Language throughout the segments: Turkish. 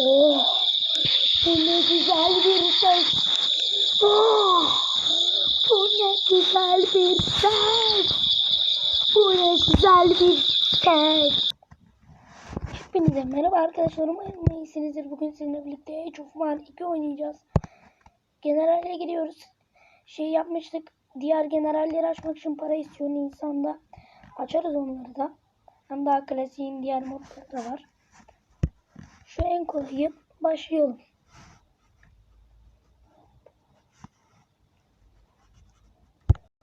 Oh, bu ne güzel bir ses. Oh, bu ne güzel bir ses. Bu ne güzel bir ses. Hepinize merhaba arkadaşlar. Umarım iyisinizdir. Bugün sizinle birlikte Age of War 2 oynayacağız. Generale gidiyoruz. Şey yapmıştık. Diğer generalleri açmak için para istiyor insanda. Açarız onları da. Hem daha klasiğin diğer modları da var. Şu en kolayı başlayalım.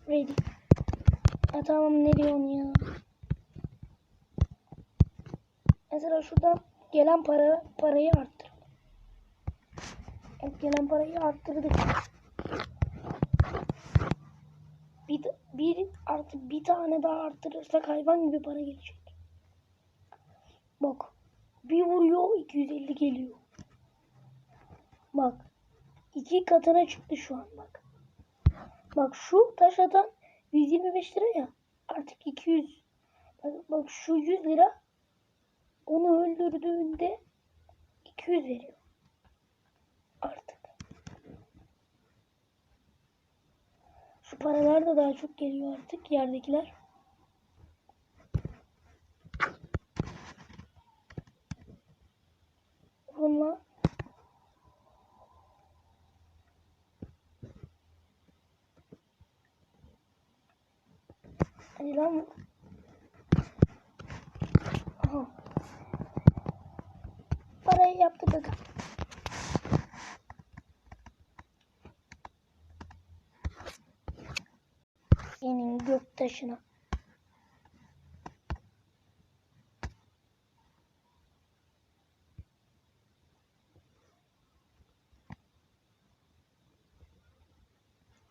Ready. Ya tamam ne diyorsun ya? Mesela şuradan gelen para parayı arttır. Evet, gelen parayı arttırdık. Bir, bir artık bir tane daha arttırırsak hayvan gibi para gelecek. Bak. Bir vuruyor 250 geliyor. Bak. iki katına çıktı şu an bak. Bak şu taş atan 125 lira ya. Artık 200. Bak, bak şu 100 lira onu öldürdüğünde 200 veriyor. Artık. Şu paralar da daha çok geliyor artık yerdekiler. Hadi lan. Aha. Parayı yaptırdık. Senin gök taşına.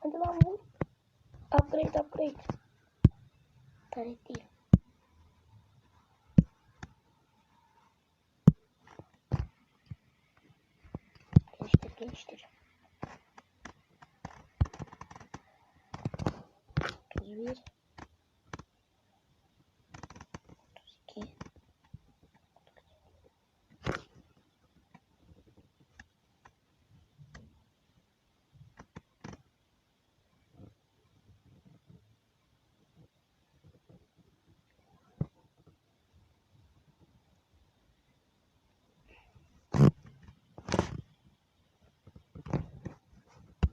Hadi. Upgrade upgrade. пройти. Четыре, четыре. Зверь.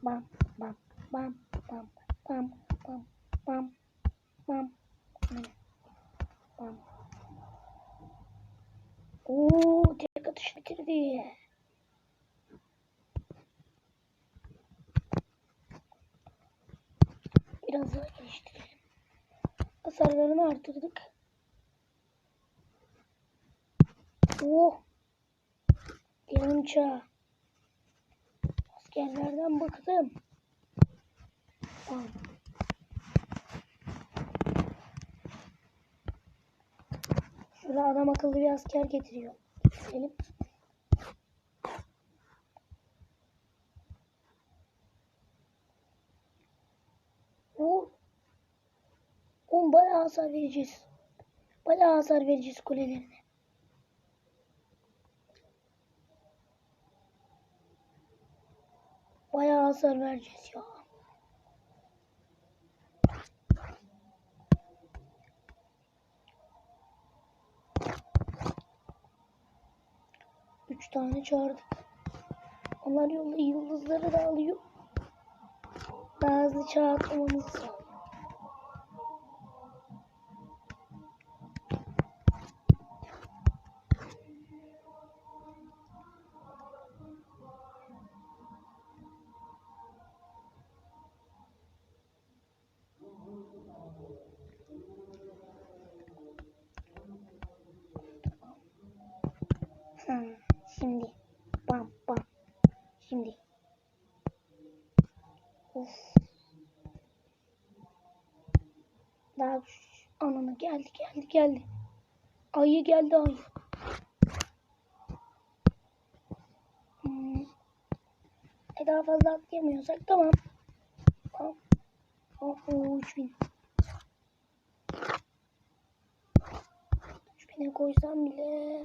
Bam bam bam bam bam bam bam bam bam Oo tek atış bitirdi. Biraz daha geliştirelim. Hasarlarını artırdık. Oh. Yarım çağ. Askerlerden bıktım. Tamam. Şurada adam akıllı bir asker getiriyor. Benim. O on bayağı hasar vereceğiz. Bayağı hasar vereceğiz kulelerine. Bayağı hasar vereceğiz ya. Üç tane çağırdık. Onlar yolda yıldızları da alıyor. Daha hızlı çağırtmamız Daha ananı geldi geldi geldi. Ayı geldi ayı. Hmm. E daha fazla atlayamıyorsak tamam. Tamam. Oh, oh, 3000. 3000'e koysam bile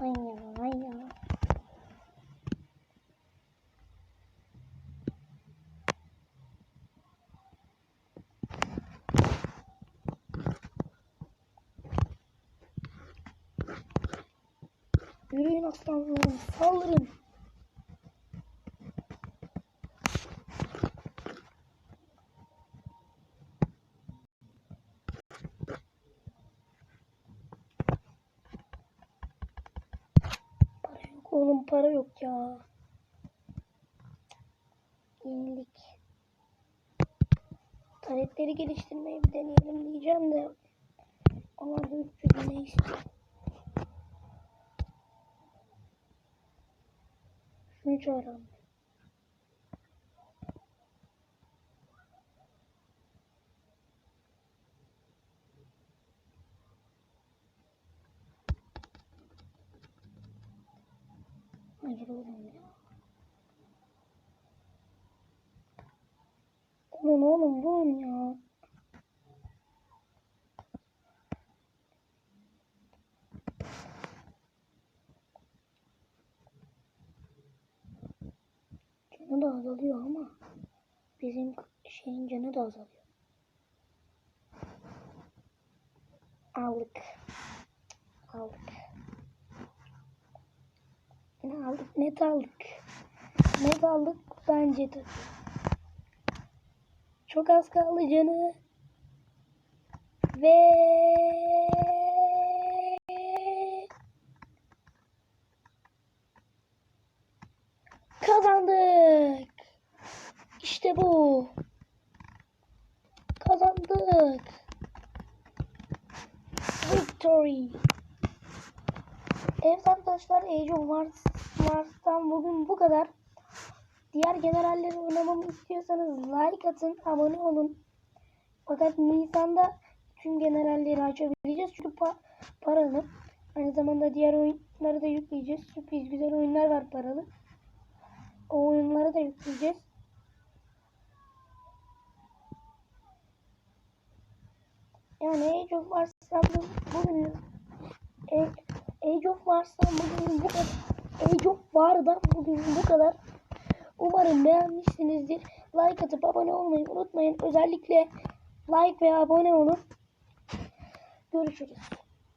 Ay ya ay ya. Yürüyün aslanlarım saldırın. Oğlum para yok ya. Yenilik. Taletleri geliştirmeyi bir deneyelim diyeceğim de. Ama da 300 ne istiyor? Şunu çağıralım. Hayır oğlum ya. Oğlum oğlum durun ya. Canı da azalıyor ama bizim şeyin canı da azalıyor. Aldık. Aldık. Ne aldık? Net aldık. Net aldık bence de. Çok az kaldı canı. Ve kazandık. İşte bu. Kazandık. Victory. Evet arkadaşlar Age of Mars, Mars'tan bugün bu kadar. Diğer generalleri oynamamı istiyorsanız like atın, abone olun. Fakat Nisan'da tüm generalleri açabileceğiz. Çünkü pa paralı. Aynı zamanda diğer oyunları da yükleyeceğiz. Sürpriz güzel oyunlar var paralı. O oyunları da yükleyeceğiz. Yani Age of bu- bugün Age of Mars'tan bugün bu kadar. Age of War'dan bugün bu kadar. Umarım beğenmişsinizdir. Like atıp abone olmayı unutmayın. Özellikle like ve abone olun. Görüşürüz.